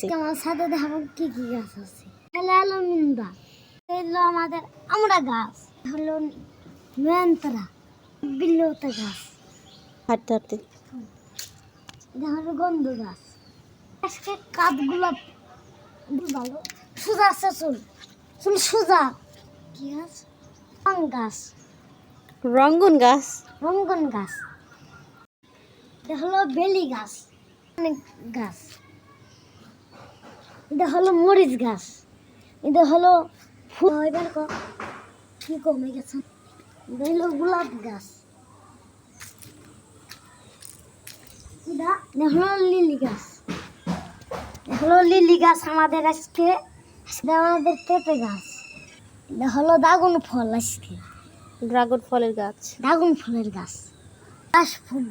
দেখতেছি আমার সাথে দেখাবো কি কি গাছ আছে। তাহলে হলো মিন্দা এগুলো আমাদের আমরা গাছ। হলো মেন্তরা বিল্লতে গাছ। হাঁটতে হাঁটতে। এটা হলো গন্ধ গাছ। আজকে কাঠগুলো ভালো। সোজা আছে চুল। চুল সোজা। কি গাছ? রং গাছ। রঙ্গন গাছ। রঙ্গন গাছ। এটা হলো বেলি গাছ। অনেক গাছ। এটা হলো মরিচ গাছ। এটা হলো ফুল। এবার কি কমে গেছে। এটা হলো গোলাপ গাছ। এটা হলো লিলি গাছ। হলো লিলি গাছ আমাদের আজকে। এটা আমাদের পেঁপে গাছ। এটা হলো দাগুন ফল আজকে। ড্রাগন ফলের গাছ। ড্রাগন ফুলের গাছ। ঘাস ফুল।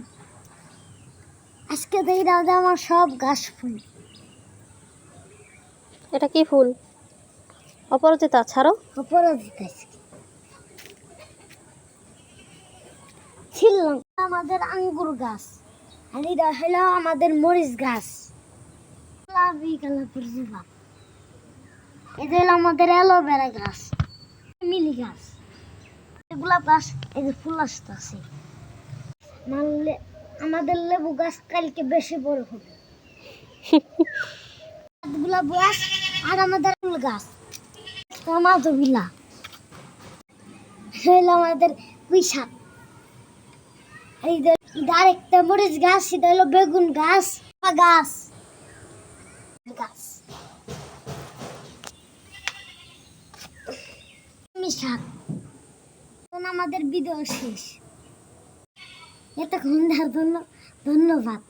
আজকে দেখি দাদা আমার সব গাছ ফুল। এটা কি ফুল? অপরাজিতা ছাড়ো। অপরাজিত ছিলাম আমাদের আঙ্গুর গাছ। আর এটা হলো আমাদের মরিচ গাছ। গোলাপি গোলাপের জুবা। এটা হলো আমাদের অ্যালোভেরা গাছ। মিলি গাছ। গোলাপ গাছ এই যে ফুল আসতেছে মানলে আমাদের লেবু গাছ কালকে বেশি বড় হবে। গোলাপ গাছ আর আমাদের ফুল গাছ। টমাটো বিলা হইল আমাদের পুঁই শাক এই যে এটা আরেকটা মরিচ গাছ সেটা হলো বেগুন গাছ গাছ। গাছ। শাক আমাদের ভিডিও শেষ। এতক্ষণ দেওয়ার জন্য ধন্যবাদ।